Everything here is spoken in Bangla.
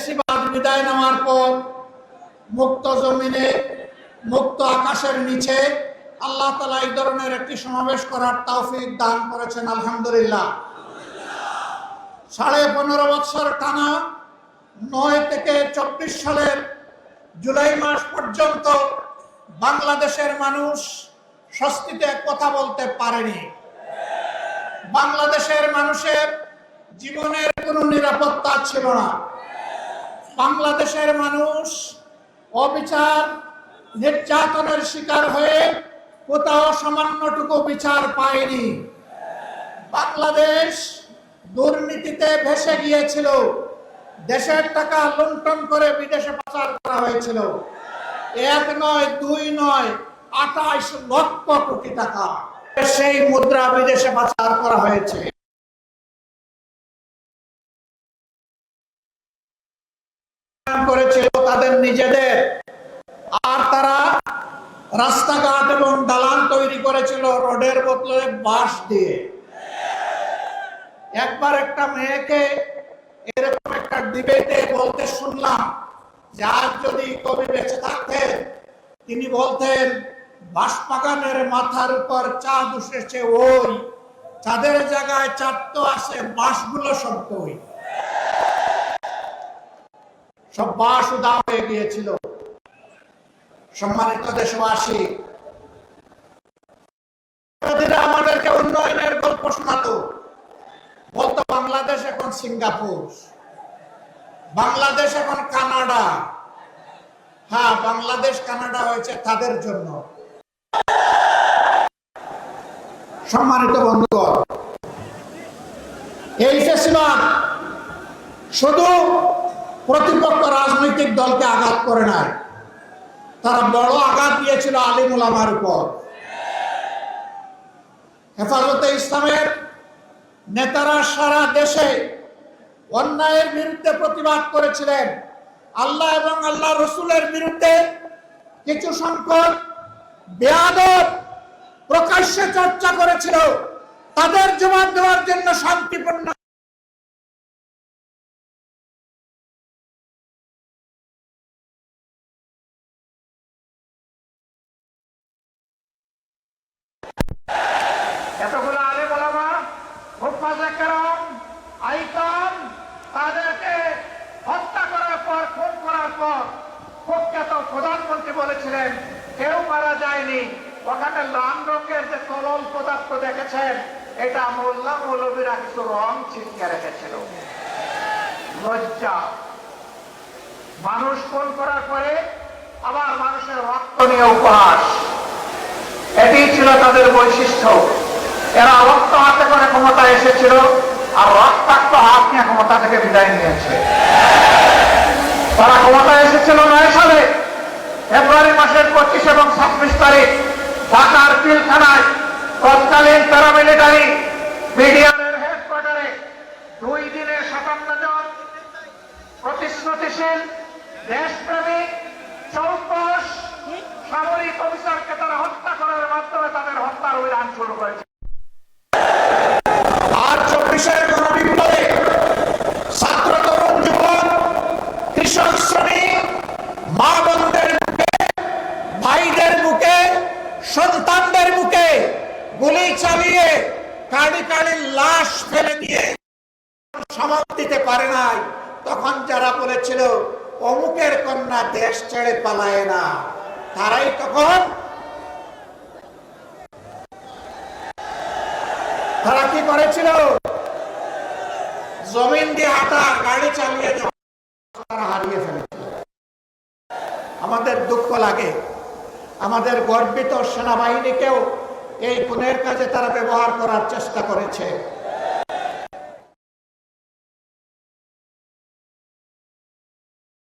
ফেসিবাদ বিদায় নেওয়ার পর মুক্ত জমিনে, মুক্ত আকাশের নিচে আল্লাহ তালা এই ধরনের একটি সমাবেশ করার তৌফিক দান করেছেন, আলহামদুলিল্লাহ। সাড়ে পনেরো বছর টানা নয় থেকে চব্বিশ সালের জুলাই মাস পর্যন্ত বাংলাদেশের মানুষ স্বস্তিতে কথা বলতে পারেনি। বাংলাদেশের মানুষের জীবনের কোনো নিরাপত্তা ছিল না। বাংলাদেশের মানুষ অবিচার, নির্যাতনের শিকার হয়ে কোথাও সামান্যটুকু বিচার পায়নি। বাংলাদেশ দুর্নীতিতে ভেসে গিয়েছিল। দেশের টাকা লুণ্ঠন করে বিদেশে পাচার করা হয়েছিল। এক নয়, দুই নয় আঠাইশ লক্ষ কোটি টাকা। সেই মুদ্রা বিদেশে পাচার করা হয়েছে। তাদের নিজেদের। আর তারা রাস্তাঘাট এবং দালান তৈরি করেছিল রোডের বদলে বাঁশ দিয়ে। একবার একটা মেয়েকে এরকম একটা ডিবেটে বলতে শুনলাম যে আজ যদি কবি বেঁচে থাকতেন, তিনি বলতেন বাঁশবাগানের মাথার উপর চাঁদ উঠেছে, ওই চাঁদের জায়গায় চাঁদ তো আছে, বাঁশগুলো সব কই সব বাঁশ উদা হয়ে গিয়েছিল। সম্মানিত দেশবাসী আমাদেরকে উন্নয়নের গল্প শোনাতো বলতো বাংলাদেশ এখন সিঙ্গাপুর, বাংলাদেশ এখন কানাডা। হ্যাঁ বাংলাদেশ, কানাডা হয়েছে তাদের জন্য। সম্মানিত বন্ধুগণ, এই ফেসিবাদ শুধু প্রতিপক্ষ রাজনৈতিক দলকে আঘাত করে নাই। তারা বড় আঘাত দিয়েছিল আলিমুল আমার উপর। হেফাজতে ইসলামের নেতারা সারা দেশে অন্যায়ের বিরুদ্ধে প্রতিবাদ করেছিলেন। আল্লাহ এবং আল্লাহ রসুলের বিরুদ্ধে কিছু সংখ্যক বেয়াদব প্রকাশ্যে চর্চা করেছিল। তাদের জবাব দেওয়ার জন্য শান্তিপূর্ণ এতগুলো আলে বলামা তাদেরকে হত্যা করার পর, খুন করার পর প্রখ্যাত প্রধানমন্ত্রী বলেছিলেন, কেউ মারা যায়নি। ওখানে লাল রঙের যে তরল পদার্থ দেখেছেন, এটা মোল্লা মৌলবীরা কিছু রং ছিটকে রেখেছিল। লজ্জা। মানুষ খুন করার পরে আবার মানুষের রক্ত নিয়ে উপহাস। এটি ছিল তাদের বৈশিষ্ট্য। এরা রক্ত হাতে করে ক্ষমতা এসেছিল আর রক্তাক্ত হাত নিয়ে ক্ষমতা থেকে বিদায় নিয়েছে। তারা ক্ষমতা এসেছিল নয় সালে, ফেব্রুয়ারি মাসের পঁচিশ এবং ছাব্বিশ তারিখ, ঢাকার পিলখানায়। তৎকালীন প্যারামিলিটারি মিডিয়ামের হেডকোয়ার্টারে দুই দিনের জন প্রতিশ্রুতিশীল দেশপ্রেমিক চৌকস, সামরিক অফিসারকে তারা হত্যা করার মাধ্যমে তাদের হত্যার অভিযান শুরু করেছে। গুলি চালিয়ে কাড়ি কাড়ি লাশ ফেলে দিয়ে সমাপ দিতে পারে নাই। তখন যারা বলেছিল, অমুকের কন্যা দেশ ছেড়ে পালায় না। তারাই তখন তারা কি করেছিল? জমিন দিয়ে হাঁটা, গাড়ি চালিয়ে তারা হারিয়ে ফেলেছিল। আমাদের দুঃখ লাগে। আমাদের গর্বিত সেনাবাহিনীকেও এই খুনের কাজে তারা ব্যবহার করার চেষ্টা করেছে।